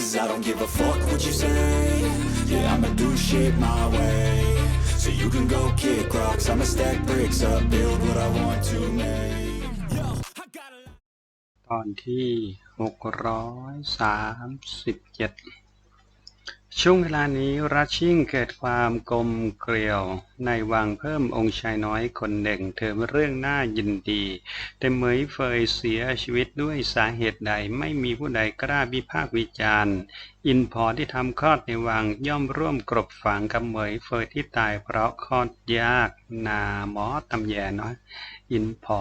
Cause I don't give a fuck what you say Yeah, I'ma do shit my way So you can go kick rocks I'ma stack bricks up Build what I want to make Yo, I got a ตอนที่หกร้อยสามสิบเจ็ดช่วงเวลานี้รัชชิ่งเกิดความกลมเกลียว ในวังเพิ่มองค์ชายน้อยคนหนึ่ง เธอเรื่องน่ายินดี แต่เหมยเฟยเสียชีวิตด้วยสาเหตุใดไม่มีผู้ใดกล้าวิพากษ์วิจารณ์ อินพอที่ทำคลอดในวังย่อมร่วมกรบฝังกับเหมยเฟยที่ตายเพราะคลอดยากนาหมอตำแยน้อยอินพอ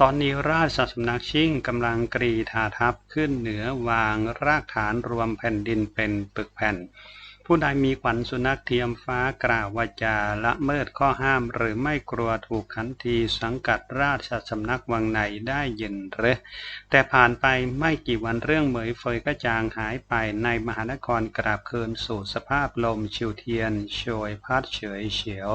ตอนนี้ราชสำนักชิ่งกำลังกรีธาทัพขึ้นเหนือวางรากฐานรวมแผ่นดินเป็นปึกแผ่น ผู้ใดมีขวัญสุนัขเทียมฟ้ากล่าววาจาละเมิดข้อห้ามหรือไม่กลัวถูกขันทีสังกัดราชสำนักวังในได้ยินหรือแต่ผ่านไปไม่กี่วันเรื่องเหมยเฟยก็จางหายไปในมหานครกราบคืนสู่สภาพลมชิวเทียนโชยพัดเฉยเฉียว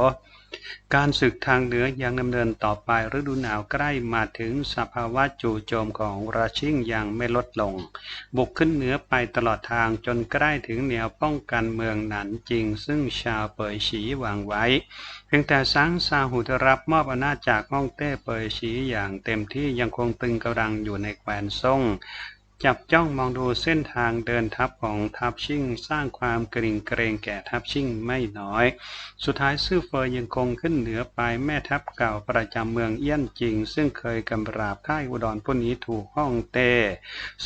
การศึกทางเหนือยังดำเนินต่อไป ฤดูหนาวใกล้มาถึงสภาวะจู่โจมของราชิงยังไม่ลดลง บุกขึ้นเหนือไปตลอดทางจนใกล้ถึงแนวป้องกันเมืองหนันจริง ซึ่งชาวเปยฉีวางไว้ เพียงแต่สังซาหุได้รับมอบอำนาจจากฮ่องเต้เปยฉีอย่างเต็มที่ยังคงตึงกำลังอยู่ในแคว้นซ่ง จับจ้องมองดูเส้นทางเดินทัพของทัพชิ่ง สร้างความกริ่งเกรงแก่ทัพชิ่งไม่น้อย สุดท้ายซื่อเฟยยังคงขึ้นเหนือไปแม่ทัพเก่าประจำเมืองเอี้ยนจริง ซึ่งเคยกำราบค่ายอุดรผู้นี้ถูกห้องเต้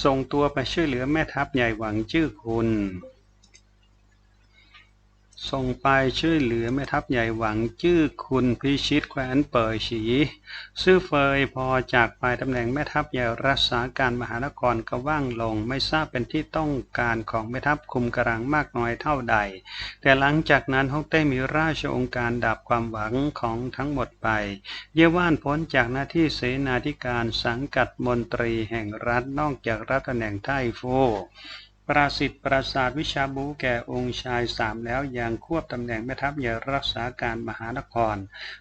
ส่งตัวไปช่วยเหลือแม่ทัพใหญ่หวังชื่อคุณ ส่งไปช่วยเหลือแม่ทัพใหญ่หวังชื่อคุณพิชิตแคว้นเปยฉี ซื่อเฟยพอจากไปตำแหน่งแม่ทัพใหญ่รักษาการมหานครก็ว่างลง ไม่ทราบเป็นที่ต้องการของแม่ทัพคุมกำลังมากน้อยเท่าใด แต่หลังจากนั้นฮ่องเต้มีราชองค์การดับความหวังของทั้งหมดไป เยาว่านพ้นจากหน้าที่เสนาธิการสังกัดมนตรีแห่งรัฐนอกจากรับตำแหน่งไต้ฟู ปราสิทธิ์ปราสาทวิชาบูแก่องค์ชายสามแล้วยังควบตำแหน่งแม่ทัพใหญ่รักษาการมหานคร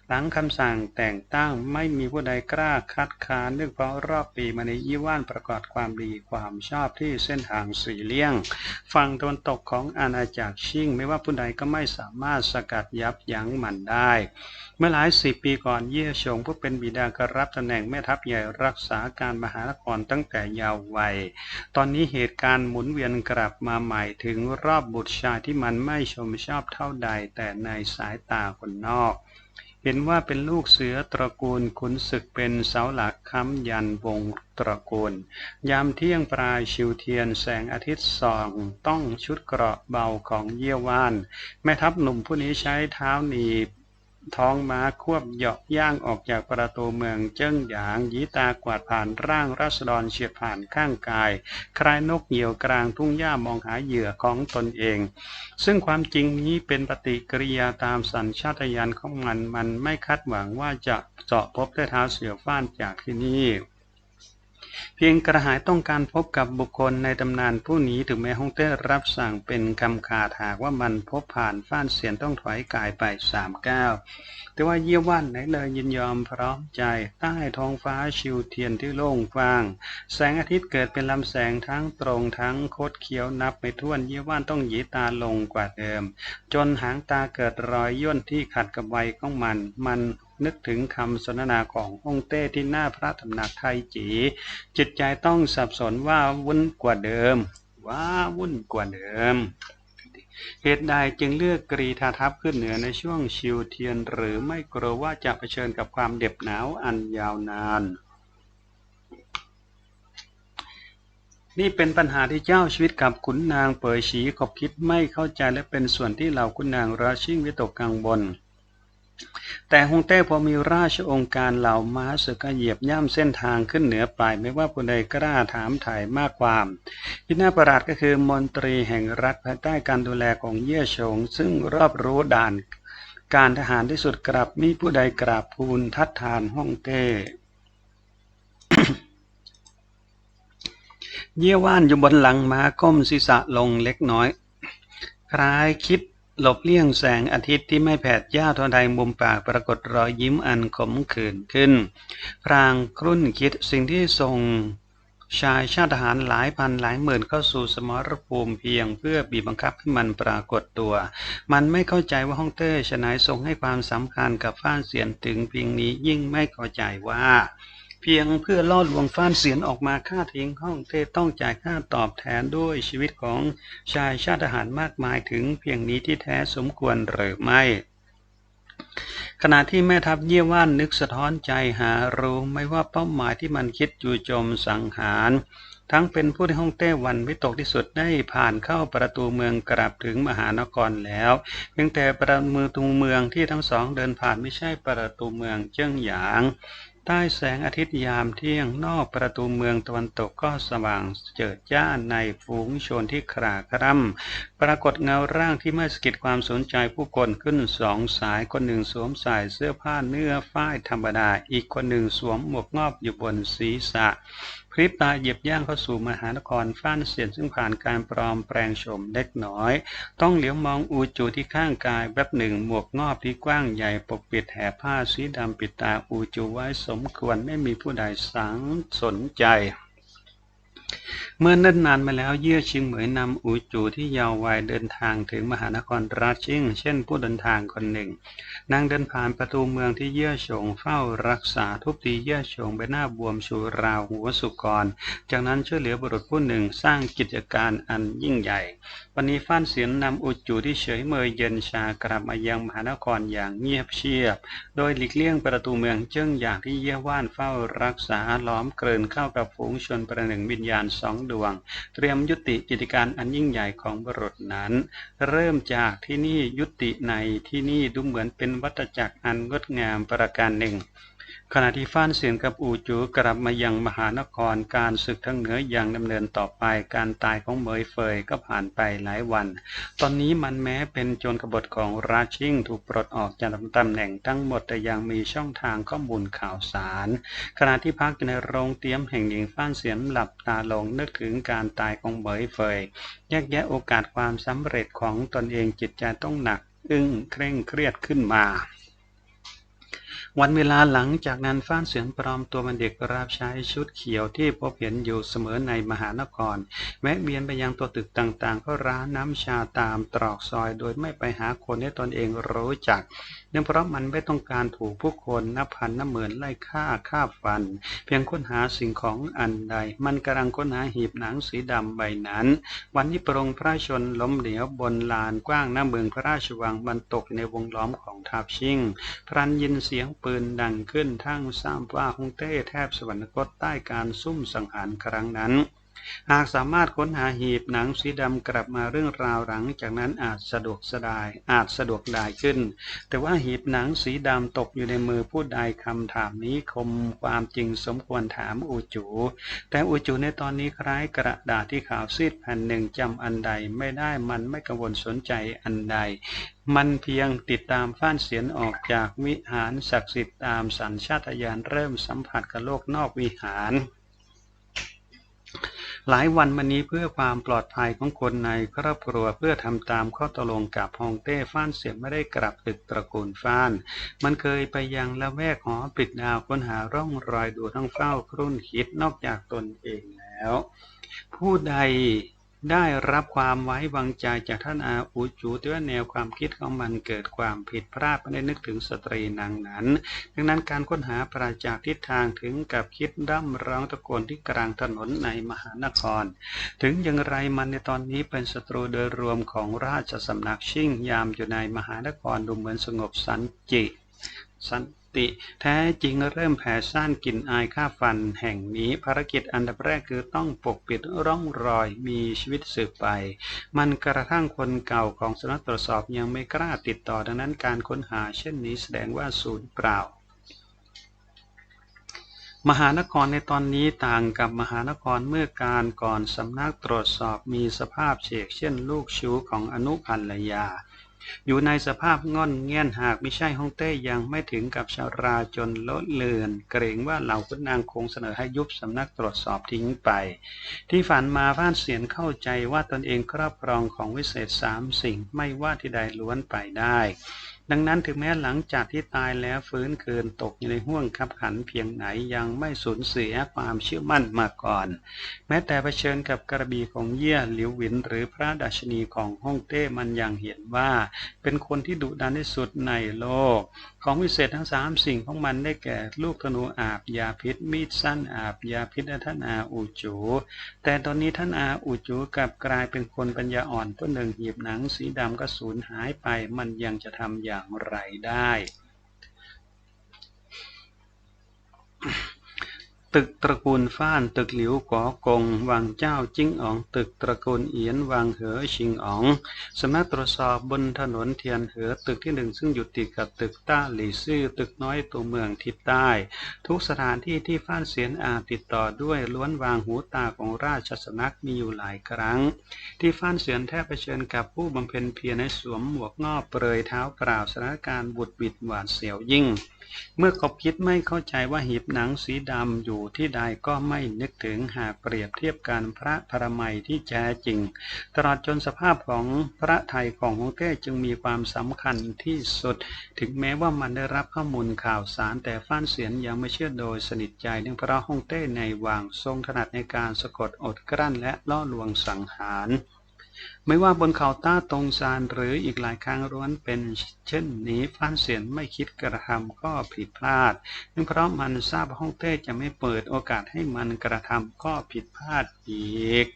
หลังคำสั่งแต่งตั้งไม่มีผู้ใดกล้าคัดค้านเนื่องเพราะรอบปีมาในยี่ว่านประกอบความดีความชอบที่เส้นทางสีเลี่ยง ฝั่งตะวันตกของอาณาจักรชิ่ง ไม่ว่าผู้ใดก็ไม่สามารถสกัดยับยั้งมันได้ เมื่อหลายสิบปีก่อนเย่ชงผู้เป็นบิดาก็รับตำแหน่งแม่ทัพใหญ่รักษาการมหานครตั้งแต่ยาววัย ตอนนี้เหตุการณ์หมุนเวียนกลับมาใหม่ถึงรอบบุตรชายที่มันไม่ชมชอบเท่าใดแต่ในสายตาคนนอก เห็นว่าเป็นลูกเสือตระกูลขุนศึกเป็นเสาหลักค้ำยันวงตระกูล ยามเที่ยงปลายชิวเทียนแสงอาทิตย์ส่อง ต้องชุดเกราะเบาของเยี่ยวว่าน แม่ทัพหนุ่มผู้นี้ใช้เท้าหนีบ ท้องม้าควบเหยาะย่างออกจากประตูเมืองเจิ้งหยางยีตากวาดผ่านร่างรัษฎรเฉียดผ่านข้างกาย คล้ายนกเหยี่ยวกลางทุ่งหญ้ามองหาเหยื่อของตนเอง ซึ่งความจริงนี้เป็นปฏิกิริยาตามสัญชาตญาณของมันมันไม่คาดหวังว่าจะเจาะพบด้เท้าเสือฟ้านจากที่นี่ เพียงกระหายต้องการพบกับบุคคลในตำนานผู้นี้ถึงแม้ฮ่องเต้รับสั่งเป็นคำขาดหากว่ามันพบผ่านฟ้านเสียนต้องถอยกายไปสามก้าวแต่ว่าเยี่ยว่านไหนเลยยินยอมพร้อมใจใต้ท้องฟ้าชิวเทียนที่โล่งกว้าง แสงอาทิตย์เกิดเป็นลำแสงทั้งตรงทั้งคดเคี้ยวนับไม่ถ้วนเยี่ยว่านต้องหยีตาลงกว่าเดิม จนหางตาเกิดรอยย่นที่ขัดกับวัยของมัน มัน นึกถึงคำสนทนาขององเต้ที่หน้าพระตำหนักไทยจี จิตใจต้องสับสนว่าวุ่นกว่าเดิม ว่าวุ่นกว่าเดิม เหตุใดจึงเลือกกรีธาทัพขึ้นเหนือในช่วงชิวเทียน หรือไม่กลัวว่าจะเผชิญกับความเด็บหนาวอันยาวนานนี่เป็นปัญหาที่เจ้าชีวิตกับขุนนางเปยฉีขบคิดไม่เข้าใจและเป็นส่วนที่เหล่าขุนนางราชิงวิตกกังวล แต่ฮงเต้พอมีราชองค์การเหล่าม้าศึกก็เหยียบย่ำเส้นทางขึ้นเหนือไปไม่ว่าผู้ใดกล้าถามถ่ายมากความที่น่าประหลาดก็คือมนตรีแห่งรัฐภายใต้การดูแลของเย่ชง ซึ่งรอบรู้ด่าน การทหารที่สุดกลับมีผู้ใดกราบทูลทัดทานฮ่องเต้เยี่ยว่านอยู่บนหลังม้าก้มศีรษะลงเล็กน้อย คล้ายคิด หลบเลี่ยงแสงอาทิตย์ที่ไม่แผดย่าทอใดมุมปากปรากฏรอยยิ้มอันขมขื่นขึ้น พรางครุ่นคิดสิ่งที่ทรงชายชาติทหารหลายพันหลายหมื่นเข้าสู่สมรภูมิเพียงเพื่อบีบบังคับให้มันปรากฏตัว มันไม่เข้าใจว่าฮ่องเต้ฉนัยทรงให้ความสำคัญกับฟ้านเสียนถึงเพียงนี้ยิ่งไม่เข้าใจว่า เพียงเพื่อล่อลวงฟ้านเสียนออกมาฆ่าทิ้งฮ่องเต้ต้องจ่ายค่าตอบแทนด้วยชีวิตของชายชาติทหารมากมายถึงเพียงนี้ที่แท้สมควรหรือไม่ขณะที่แม่ทัพเยี่ยว่านนึกสะท้อนใจหารู้ไม่ว่าเป้าหมายที่มันคิดจู่โจมสังหาร ทั้งเป็นผู้ที่ฮ่องเต้หวันวิตกที่สุดได้ผ่านเข้าประตูเมืองกลับถึงมหานครแล้วเพียงแต่ประตูเมืองที่ทั้งสองเดินผ่านไม่ใช่ประตูเมืองเจิ้งหยาง ใต้แสงอาทิตย์ยามเที่ยงนอกประตูเมืองตะวันตกก็สว่างเจิดจ้าในฝูงชนที่ขราคร่ำปรากฏเงาร่างที่เมื่อสะกิดความสนใจผู้คนขึ้นสองสายคนหนึ่งสวมใส่เสื้อผ้าเนื้อฝ้ายธรรมดา อีกคนหนึ่งสวมหมวกงอบอยู่บนศีรษะ ริบตาเหยียบย่างเข้าสู่มหานครฟ้านเสียนซึ่งผ่านการปลอมแปลงโฉมเล็กน้อย ต้องเหลียวมองอูจูที่ข้างกายแวบหนึ่งหมวกงอบที่กว้างใหญ่ปกปิดแห่ผ้าสีดำปิดตาอูจูไว้สมควรไม่มีผู้ใดสังสนใจ เมื่อเนิ่นนานมาแล้วเยื่อชิงเหมยนำอูจูที่ยาววัยเดินทางถึงมหานครราชิง เช่นผู้เดินทางคนหนึ่ง นางเดินผ่านประตูเมืองที่เยื่อชงเฝ้ารักษาทุบตีเยื่อชงใบหน้าบวมชูราวหัวสุกร จากนั้นช่วยเหลือบุรุษผู้หนึ่งสร้างกิจการอันยิ่งใหญ่ วันนี้ฟ้านเสียนนำอุจูที่เฉยเมยเย็นชากลับมายังมหานครอย่างเงียบเชียบ โดยหลีกเลี่ยงประตูเมืองเจิ้งอย่างที่เยี่ยว่านเฝ้ารักษาล้อมเกลื่นเข้ากับฝูงชนประหนึ่งวิญญาณสองดวง เตรียมยุติกิจการอันยิ่งใหญ่ของบรุษนั้น เริ่มจากที่นี่ยุติในที่นี่ดูเหมือนเป็นวัฏจักรอันงดงามประการหนึ่ง ขณะที่ฟ้านเสียนกับอูจูกลับมายังมหานครการศึกทั้งเหนืออย่างดำเนินต่อไปการตายของเมยเฟยก็ผ่านไปหลายวัน ตอนนี้มันแม้เป็นโจรกบฏของราชิงถูกปลดออกจากตำแหน่งทั้งหมดแต่ยังมีช่องทางข้อมูลข่าวสาร ขณะที่พักอยู่ในโรงเตรียมแห่งหนึ่งฟ้านเสียนหลับตาลงนึกถึงการตายของเมยเฟยแยกแยะโอกาสความสำเร็จของตนเองจิตใจต้องหนัก อึ้งเคร่งเครียดขึ้นมา วันเวลาหลังจากนั้นฟ้านเสียงปลอมตัวเป็นเด็กรับใช้ชุดเขียวที่พบเห็นอยู่เสมอในมหานคร แวะเวียนไปยังตัวตึกต่างๆ ก็ร้านน้ำชาตามตรอกซอยโดยไม่ไปหาคนที่ตนเองรู้จัก เนื่องเพราะมันไม่ต้องการถูกผู้คนนับพันนับหมื่นไล่ฆ่าฆ่าฟัน เพียงค้นหาสิ่งของอันใด มันกำลังค้นหาหีบหนังสีดำใบนั้น วันที่พรงพระชนล้มเหลวบนลานกว้างหน้าเมืองพระราชวังมันตกในวงล้อมของทัพชิงพรันยินเสียงปืนดังขึ้นทั้งทราบว่าฮงเต้แทบสวรรคตใต้การซุ่มสังหารครั้งนั้น หากสามารถค้นหาหีบหนังสีดำกลับมาเรื่องราวหลังจากนั้นอาจสะดวกสดายอาจสะดวกดายขึ้น แต่ว่าหีบหนังสีดำตกอยู่ในมือผู้ใดคำถามนี้คมความจริงสมควรถามอูจู แต่อูจูในตอนนี้คล้ายกระดาษที่ขาวซีดแผ่นหนึ่งจำอันใดไม่ได้มันไม่กังวลสนใจอันใด มันเพียงติดตามฟ้านเสียนออกจากวิหารศักดิ์สิทธิ์ตามสัญชาตญาณเริ่มสัมผัสกับโลกนอกวิหาร หลายวันมานี้เพื่อความปลอดภัยของคนในครอบครัวเพื่อทำตามข้อตกลงกับฮองเต้ฟ้านเสียไม่ได้กลับตึกตระกูลฟ้าน มันเคยไปยังละแวกหอปิดดาวค้นหาร่องรอยดูทั้งเฝ้าครุ่นคิดนอกจากตนเองแล้ว ผู้ใด ได้รับความไว้วางใจจากท่านอาอูจูแต่ว่าแนวความคิดของมันเกิดความผิดพลาดไม่ได้นึกถึงสตรีนางนั้น ดังนั้นการค้นหาปราจากทิศทางถึงกับคิดร่ำร้องตะโกนที่กลางถนนในมหานคร ถึงอย่างไรมันในตอนนี้เป็นศัตรูโดยรวมของราชสำนักชิ่งยามอยู่ในมหานครดูเหมือนสงบสันจิสัน ติ แท้จริงเริ่มแผ่ซ่านกลิ่นอายค่าฟันแห่งนี้ ภารกิจอันดับแรกคือต้องปกปิดร่องรอยมีชีวิตสืบไป มันกระทั่งคนเก่าของสำนักตรวจสอบยังไม่กล้าติดต่อดังนั้นการค้นหาเช่นนี้แสดงว่าศูนย์เปล่ามหานครในตอนนี้ต่างกับมหานครเมื่อการก่อนสำนักตรวจสอบมีสภาพเฉกเช่นลูกชู้ของอนุพันลยา อยู่ในสภาพง่อนเงียนหากไม่ใช่ฮ่องเต้ยังไม่ถึงกับชาราจนลดเลือน เกรงว่าเหล่าขุนนางคงเสนอให้ยุบสำนักตรวจสอบทิ้งไป ที่ฝันมาฟ้านเสียนเข้าใจว่าตนเองครอบครองของวิเศษสามสิ่งไม่ว่าที่ใดล้วนไปได้ ดังนั้นถึงแม้หลังจากที่ตายแล้วฟื้นคืนตกอยู่ในห่วงขับขันเพียงไหนยังไม่สูญเสียความเชื่อมั่นมาก่อน แม้แต่เผชิญกับกระบี่ของเยี่ยหลิวหวิน หรือพระดัชนีของฮ่องเต้มันยังเห็นว่า เป็นคนที่ดุดันที่สุดในโลก ของวิเศษทั้งสามสิ่งของมันได้แก่ลูกธนูอาบยาพิษ มีดสั้นอาบยาพิษและท่านอาอูจู แต่ตอนนี้ท่านอาอูจูกลับกลายเป็นคนปัญญาอ่อนผู้หนึ่งหีบหนังสีดำก็สูญหายไปมันยังจะทำอย่างอย่างไรได้ ตึกตระกูลฟ้าน ตึกหลิวก๋อกง วังเจ้าจิ้งอ๋อง ตึกตระกูลเอียน วังเหอชิงอ๋องสำนักตรวจสอบบนถนนเทียนเหอ ตึกที่หนึ่งซึ่งอยู่ติดกับตึกต้าหลี่ซื่อ ตึกน้อยตัวเมืองทิศใต้ ทุกสถานที่ที่ฟ้านเสียนอาติดต่อด้วยล้วนวางหูตาของราชสำนักมีอยู่หลายครั้ง ที่ฟ้านเสียนแทบเผชิญกับผู้บำเพ็ญเพียรในสวมหมวกงอบเปรยเท้าเปล่าสถานการณ์บุดบิดหวาดเสียวยิ่ง เมื่อขบคิดไม่เข้าใจว่าหีบหนังสีดำอยู่ที่ใดก็ไม่นึกถึงหากเปรียบเทียบกันพระพรมัยที่แท้จริง ตลอดจนสภาพของพระไทยของฮงเต้จึงมีความสำคัญที่สุด ถึงแม้ว่ามันได้รับข้อมูลข่าวสารแต่ฟ้านเสียนยังไม่เชื่อโดยสนิทใจเนื่องเพราะฮงเต้ในวางทรงถนัดในการสะกดอดกลั้นและล่อลวงสังหาร ไม่ว่าบนเขาต้าตรงซานหรืออีกหลายครั้งร้วนเป็นเช่นนี้ฟ้านเสียนไม่คิดกระทำก็ผิดพลาดเนื่องเพราะมันทราบว่าฮ่องเต้จะไม่เปิดโอกาสให้มันกระทำก็ผิดพลาดอีก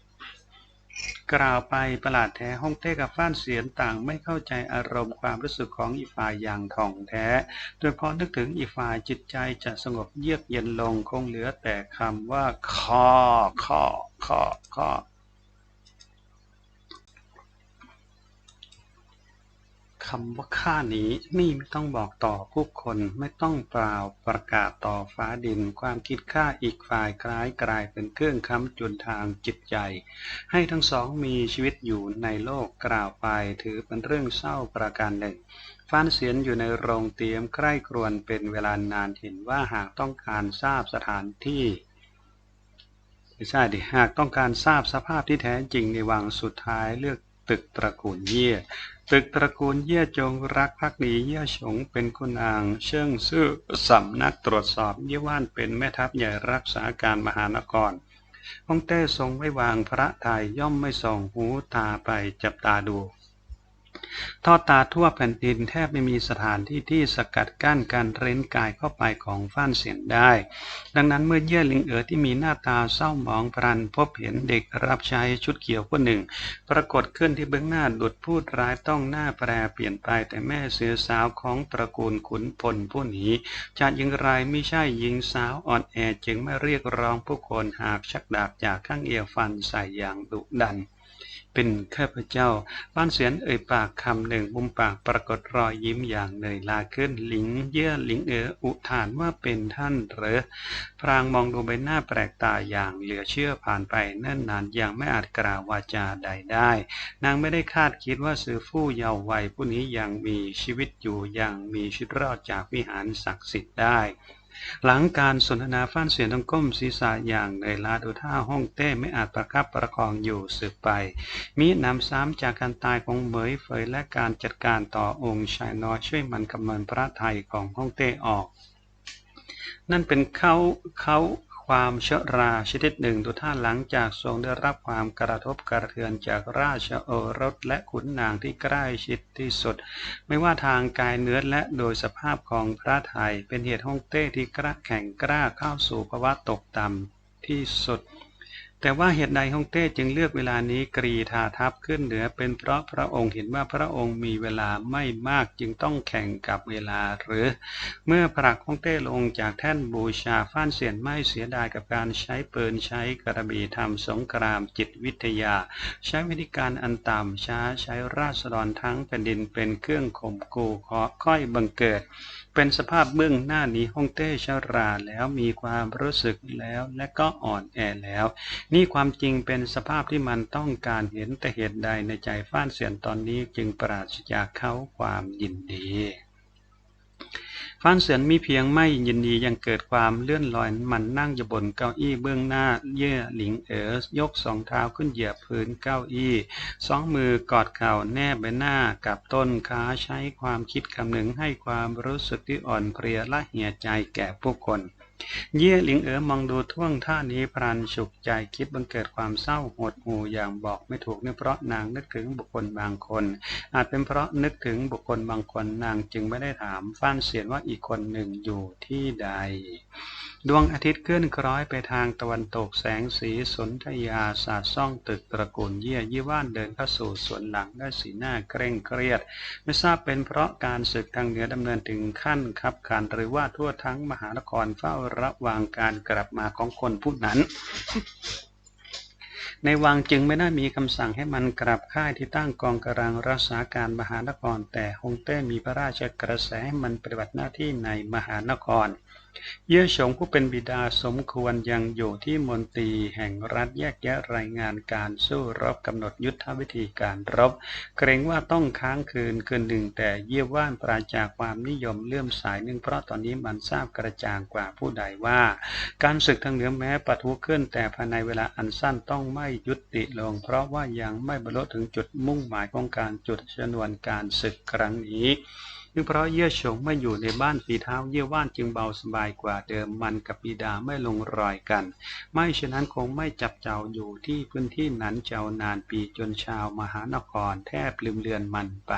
กล่าวไปประหลาดแท้ฮ่องเต้กับฟ้านเสียนต่างไม่เข้าใจอารมณ์ความรู้สึกของอีฝ่ายอย่างถ่องแท้ โดยพอนึกถึงอีฝ่ายจิตใจจะสงบเยือกเย็นลงคงเหลือแต่คำว่าข้อข้อข้อข้อ คำว่าข้านี้นี่ไม่ต้องบอกต่อผู้คนไม่ต้องเปล่าประกาศต่อฟ้าดิน ความคิดข้าอีกฝ่ายคล้ายกลายเป็นเครื่องค้ำจุนทางจิตใจ ให้ทั้งสองมีชีวิตอยู่ในโลกกล่าวไปถือเป็นเรื่องเศร้าประการหนึ่งฟ้านเสียนอยู่ในโรงเตรียมใคร่ครวญเป็นเวลานานเห็นว่าหากต้องการทราบสถานที่ไม่ใช่ดิหากต้องการทราบสภาพที่แท้จริงในวังสุดท้ายเลือกตึกตระกูลเยี่ย ตึกตระกูลเยี่ยจงรักภักดีเยี่ยฉงเป็นคุณนางเชิงซื่อสำนักตรวจสอบเยี่ยว่านเป็นแม่ทัพใหญ่รักษาการมหานครฮ่องเต้ทรงไม่วางพระไทยย่อมไม่ส่องหูตาไปจับตาดู ทอดตาทั่วแผ่นดินแทบไม่มีสถานที่ที่สกัดกั้นการเร้นกายเข้าไปของฟ้านเสียนได้ ดังนั้นเมื่อเยี่ยลิงเอ๋อที่มีหน้าตาเศร้าหมองพรันพบเห็นเด็กรับใช้ชุดเขียวคนหนึ่ง ปรากฏขึ้นที่เบื้องหน้าดุดพูดร้ายต้องหน้าแปรเปลี่ยนไปแต่แม่เสือสาวของตระกูลขุนพลผู้นี้จะยิงไรไม่ใช่หญิงสาวอ่อนแอจึงไม่เรียกร้องผู้คนหากชักดาบจากข้างเอวฟันใส่อย่างดุดัน เป็นข้าพเจ้า บ้านเสียนเอ่ยปากคำหนึ่งมุมปากปรากฏรอยยิ้มอย่างเหนื่อยลาขึ้นหลิงเยื่อหลิงเอ๋ออุทานว่าเป็นท่านเหรอพรางมองดูใบหน้าแปลกตาอย่างเหลือเชื่อผ่านไปเนิ่นนานอยังไม่อาจกล่าววาจาใดได้ นางไม่ได้คาดคิดว่าสือฟู่เยาว์วัยผู้นี้ยังมีชีวิตอยู่ยังมีชีวิตรอดจากวิหารศักดิ์สิทธิ์ได้ หลังการสนทนาฟ้านเสียงต้องก้มศีรษะอย่างเหนื่อยล้าดูท่าห้องเต้ไม่อาจประคับประคองอยู่สืบไปมีนำซ้ำจากการตายของเหมยเฟยและการจัดการต่อองค์ชายน้อยช่วยมันกำเนิดพระไทยของฮ่องเต้ออก นั่นเป็นเขาเขา ความเชราชนิดหนึ่งดูท่าหลังจากทรงได้รับความกระทบกระเทือนจากราชโอรสและขุนนางที่ใกล้ชิดที่สุด ไม่ว่าทางกายเนื้อและโดยสภาพของพระไทยเป็นเหตุฮ่องเต้ที่กระแข่งกล้าเข้าสู่ภาวะตกต่ำที่สุด แต่ว่าเหตุใดฮ่องเต้จึงเลือกเวลานี้กรีธาทัพขึ้นเหนือเป็นเพราะพระองค์เห็นว่าพระองค์มีเวลาไม่มากจึงต้องแข่งกับเวลาหรือ เมื่อผลักฮ่องเต้ลงจากแท่นบูชาฟ้านเสียนไม่เสียดายกับการใช้ปืนใช้กระบี่ทำสงครามจิตวิทยา ใช้วิธีการอันต่ำช้าใช้ราษฎรทั้งแผ่นดินเป็นเครื่องข่มกูขอค่อยบังเกิดเป็นสภาพเบื้องหน้านี้ฮ่องเต้ชราแล้วมีความรู้สึกแล้วและก็อ่อนแอแล้ว นี่ความจริงเป็นสภาพที่มันต้องการเห็นแต่เหตุใดในใจฟ้านเสียนตอนนี้จึงปราศจากเขาความยินดี ฟ้านเสียนมีเพียงไม่ยินดียังเกิดความเลื่อนลอยมันนั่งอยู่บนเก้าอี้เบื้องหน้าเย่อหลิงเอ๋อยกสองเท้าขึ้นเหยียบพื้นเก้าอี้สองมือกอดเข่าแนบใบหน้ากับต้นขาใช้ความคิดคำหนึ่งให้ความรู้สึกที่อ่อนเพลียและเหี่ยใจแก่ผู้คน เย่หลิงเอ๋อมองดูท่วงท่านี้พรันฉุกใจคิดบังเกิดความเศร้าหดหู่อย่างบอกไม่ถูกเนื่องเพราะนางนึกถึงบุคคลบางคน อาจเป็นเพราะนึกถึงบุคคลบางคนนางจึงไม่ได้ถามฟ้านเสียนว่าอีกคนหนึ่งอยู่ที่ใด ดวงอาทิตย์ขึ้นคล้อยไปทางตะวันตกแสงสีสนธยาสาดส่องตึกตระกูลเยี่ยยี่ว่านเดินเข้าสู่สวนหลังด้วยสีหน้าเคร่งเครียด ไม่ทราบเป็นเพราะการศึกทางเหนือดำเนินถึงขั้นคับขันหรือว่าทั่วทั้งมหานครเฝ้าระวังการกลับมาของคนผู้นั้นในวังจึงไม่ได้มีคำสั่งให้มันกลับค่ายที่ตั้งกองกำลังรักษาการมหานคร แต่ฮงเต้มีพระราชกระแสให้มันปฏิบัติหน้าที่ในมหานคร เย่อฉงผู้เป็นบิดาสมควรยังอยู่ที่มนตรีแห่งรัฐแยกแยะรายงานการสู้รบกำหนดยุทธวิธีการรบ เกรงว่าต้องค้างคืนคืนหนึ่งแต่เยี่ยว่านปราจากความนิยมเลื่อมสายหนึ่งเพราะตอนนี้มันทราบกระจ่างกว่าผู้ใดว่า การศึกทางเหนือแม้ปะทุขึ้น แต่ภายในเวลาอันสั้นต้องไม่ยุติลง เพราะว่ายังไม่บรรลุถึงจุดมุ่งหมายของการจุดชนวนการศึกครั้งนี้ ซึ่งเพราะเยี่ยฉงไม่อยู่ในบ้านฝีเท้าเยี่ยว่านจึงเบาสบายกว่าเดิมมันกับบิดาไม่ลงรอยกัน ไม่ฉะนั้นคงไม่จับเจ้าอยู่ที่พื้นที่นั้นเจ้านานปีจนชาวมหานครแทบลืมเลือนมันไป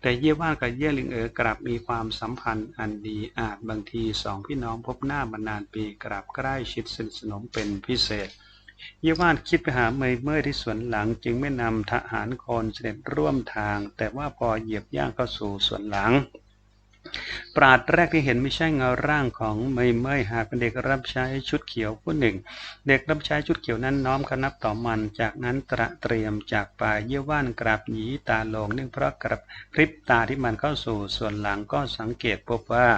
แต่เยี่ยว่านกับเยี่ยลิงเอ๋อกลับมีความสัมพันธ์อันดีอาจบางทีสองพี่น้องพบหน้ามานานปีกลับใกล้ชิดสนิทสนมเป็นพิเศษ ยี่ว่านคิดไปหาเมยเมื่อยที่สวนหลัง จึงไม่นำทหารคนเสด็จร่วมทาง แต่ว่าพอเหยียบย่างเข้าสู่สวนหลัง ปราดแรกที่เห็นไม่ใช่เงาร่างของเมยเมยหากเป็นเด็กรับใช้ชุดเขียวผู้หนึ่ง เด็กรับใช้ชุดเขียวนั้นน้อมคนับต่อมันจากนั้นตระเตรียมจากป่ายเยี่ยว่านกราบหยีตาลงเนื่องเพราะกระพริบตาที่มันเข้าสู่ส่วนหลังก็สังเกตพบว่า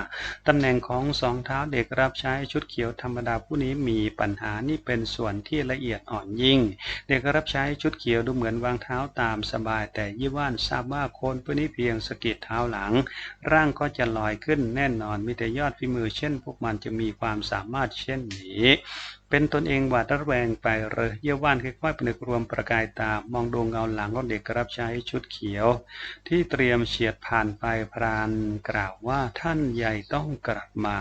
ตำแหน่งของสองเท้าเด็กรับใช้ชุดเขียวธรรมดาผู้นี้มีปัญหานี่เป็นส่วนที่ละเอียดอ่อนยิ่ง เด็กรับใช้ชุดเขียวดูเหมือนวางเท้าตามสบาย แต่เยี่ว่านทราบว่าโคนผู้นี้เพียงสะกิดเท้าหลัง ร่างก็จะลอยขึ้นแน่นอน มีแต่ยอดฝีมือเช่น พวกมันจะมีความสามารถเช่นนี้ เป็นตนเองหวาดระแวงไปเลยเยี่ยว่านค่อยๆผนึกรวมประกายตามองดวงเงาหลังของเด็กรับใช้ชุดเขียว ที่เตรียมเฉียดผ่านไปพรานกล่าวว่าท่านใหญ่ต้องกลับมา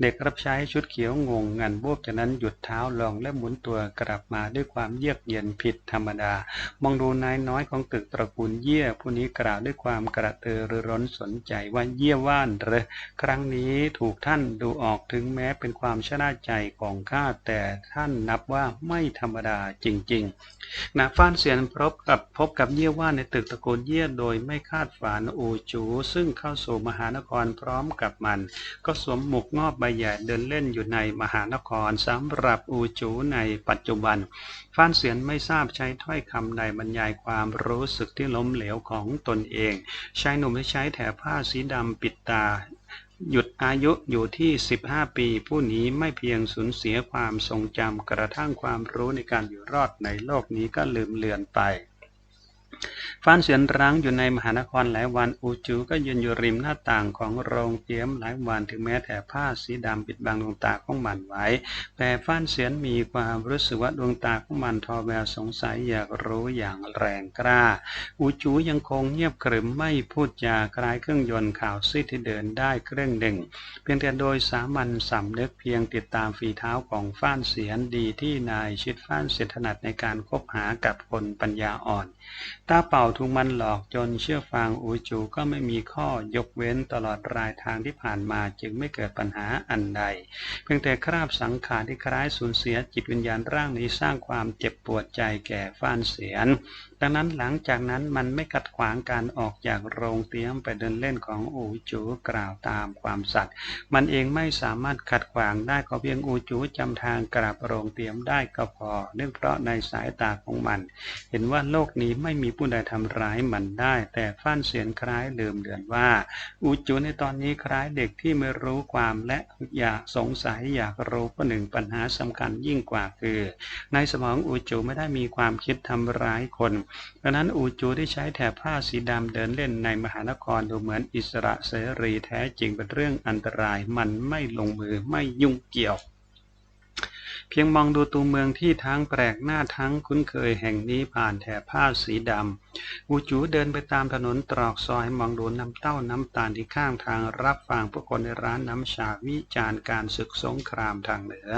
เด็กรับใช้ชุดเขียวงงงันบวบจากนั้นหยุดเท้าลองและหมุนตัวกลับมาด้วยความเยือกเย็นผิดธรรมดา มองดูนายน้อยของตึกตระกูลเยี่ยผู้นี้กล่าวด้วยความกระตือรือร้นสนใจว่าเยี่ยว่านเรอครั้งนี้ถูกท่านดูออกถึงแม้เป็นความชนะใจของข้าแต่ท่านนับว่าไม่ธรรมดาจริงๆนะฟ้านเสียนพบกับพบกับเยี่ยว่านในตึกตระกูลเยี่ยโดยไม่คาดฝันอูจู ซึ่งเข้าสู่มหานครพร้อมกับมัน ก็สวมหมวกงอบใบใหญ่เดินเล่นอยู่ในมหานครสำหรับอูจูในปัจจุบันฟ้านเสียนไม่ทราบใช้ถ้อยคำใดบรรยายความรู้สึกที่ล้มเหลวของตนเองชายหนุ่มที่ใช้แถบผ้าสีดำปิดตา หยุดอายุอยู่ที่ 15 ปี ผู้นี้ไม่เพียงสูญเสียความทรงจำกระทั่งความรู้ในการอยู่รอดในโลกนี้ก็ลืมเลือนไป ฟ้านเสียนร้างอยู่ในมหานครหลายวันอูจูก็ยืนอยู่ริมหน้าต่างของโรงเตรียมหลายวันถึงแม้แต่ผ้าสีดำปิดบังดวงตาของมันไว้ แต่ฟ้านเสียนมีความรู้สึกว่าดวงตาของมันทอแววสงสัยอยากรู้อย่างแรงกล้า อูจูยังคงเงียบกริมไม่พูดจาคลายเครื่องยนต์ข่าวซีที่เดินได้เครื่องหนึ่ง เพียงแต่โดยสามัญสำนึกเพียงติดตามฝีเท้าของฟ้านเสียนดีที่นายชิดฟ้านเสยถนัดในการคบหากับคนปัญญาอ่อน้าเป่าถูกมันหลอกจนเชื่อฟังอูจูก็ไม่มีข้อยกเว้นตลอดรายทางที่ผ่านมาจึงไม่เกิดปัญหาอันใด เพียงแต่คราบสังขารที่คล้ายสูญเสียจิตวิญญาณร่างนี้สร้างความเจ็บปวดใจแก่ฟ้านเสียน ดังนั้นหลังจากนั้นมันไม่ขัดขวางการออกจากโรงเตรียมไปเดินเล่นของอูจูกล่าวตามความสัตย์มันเองไม่สามารถขัดขวางได้ก็เพียงอูจูจำทางกลับโรงเตรียมได้ก็พอ เนื่องเพราะในสายตาของมัน เห็นว่าโลกนี้ไม่มีผู้ใดทำร้ายมันได้ แต่ฟ้านเสียนคล้ายลืมเดือนว่า อูจูในตอนนี้คล้ายเด็กที่ไม่รู้ความและอยากสงสัยอยากรู้ประหนึ่งปัญหาสำคัญยิ่งกว่าคือ ในสมองอูจูไม่ได้มีความคิดทำร้ายคนดังนั้นอูจูที่ใช้แถบผ้าสีดำเดินเล่นในมหานครดูเหมือนอิสระเสรีแท้จริงเป็นเรื่องอันตราย มันไม่ลงมือไม่ยุ่งเกี่ยว เพียงมองดูตัวเมืองที่ทั้งแปลกหน้าทั้งคุ้นเคยแห่งนี้ผ่านแถบผ้าสีดำอูจูเดินไปตามถนนตรอกซอยมองดูน้ำเต้าน้ำตาลที่ข้างทางรับฟังผู้คนในร้านน้ำชาวิจารณ์การศึกสงครามทางเหนือ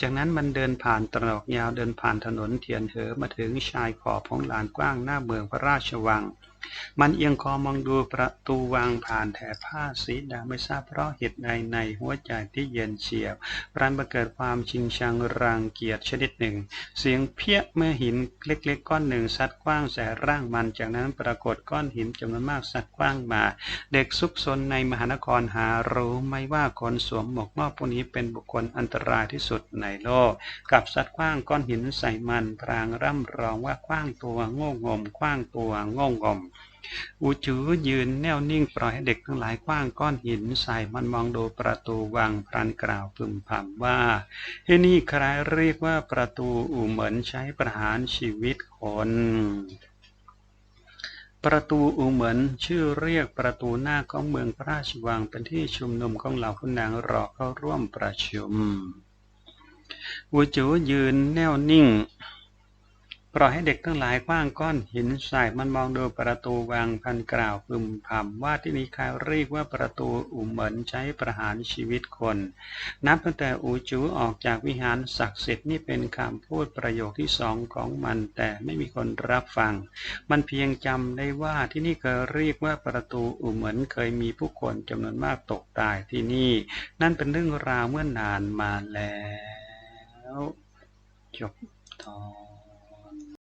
จากนั้นมันเดินผ่านตรอกยาวเดินผ่านถนนเทียนเหอมาถึงชายขอบของลานกว้างหน้าเมืองพระราชวัง มันเอียงคอมองดูประตูวังผ่านแถบผ้าสีดำไม่ทราบเพราะเหตุใดในหัวใจที่เย็นเฉียบรันบังเกิดความชิงชังรังเกียจชนิดหนึ่ง เสียงเพี้ยเมื่อหินเล็กๆก้อนหนึ่งซัดกว้างใส่ร่างมันจากนั้นปรากฏก้อนหินจำนวนมากซัดกว้างมา เด็กซุกซนในมหานครหารู้ไม่ว่าคนสวมหมวกงอกพวกนี้เป็นบุคคลอันตรายที่สุดในโลก กับซัดกว้างก้อนหินใส่มันพรางร่ำร้องว่ากว้างตัวโง่งมกว้างตัวโง่งม อูจูยืนแน่วนิ่งปล่อยให้เด็กทั้งหลายกว้างก้อนหินใส่มันมองดูประตูวังพรันกล่าวพึมพำว่าที่นี่ใครเรียกว่าประตูอูเหมือนใช้ประหารชีวิตคนประตูอูเหมือนชื่อเรียกประตูหน้าของเมืองพระราชวังเป็นที่ชุมนุมของเหล่าคุณนางรอเข้าร่วมประชุมอูจูยืนแน่วนิ่ง ปล่อยให้เด็กทั้งหลายกว้างก้อนหินใส่มันมองดูประตูวังพันกล่าวพึมพำว่าที่นี้ใครเรียกว่าประตูอูเหมินใช้ประหารชีวิตคน นับตั้งแต่อูจูออกจากวิหารศักดิ์สิทธิ์นี่เป็นคำพูดประโยคที่สองของมันแต่ไม่มีคนรับฟัง มันเพียงจำได้ว่าที่นี่เคยเรียกว่าประตูอูเหมินเคยมีผู้คนจำนวนมากตกตายที่นี่ นั่นเป็นเรื่องราวเมื่อนานมาแล้วจบตอน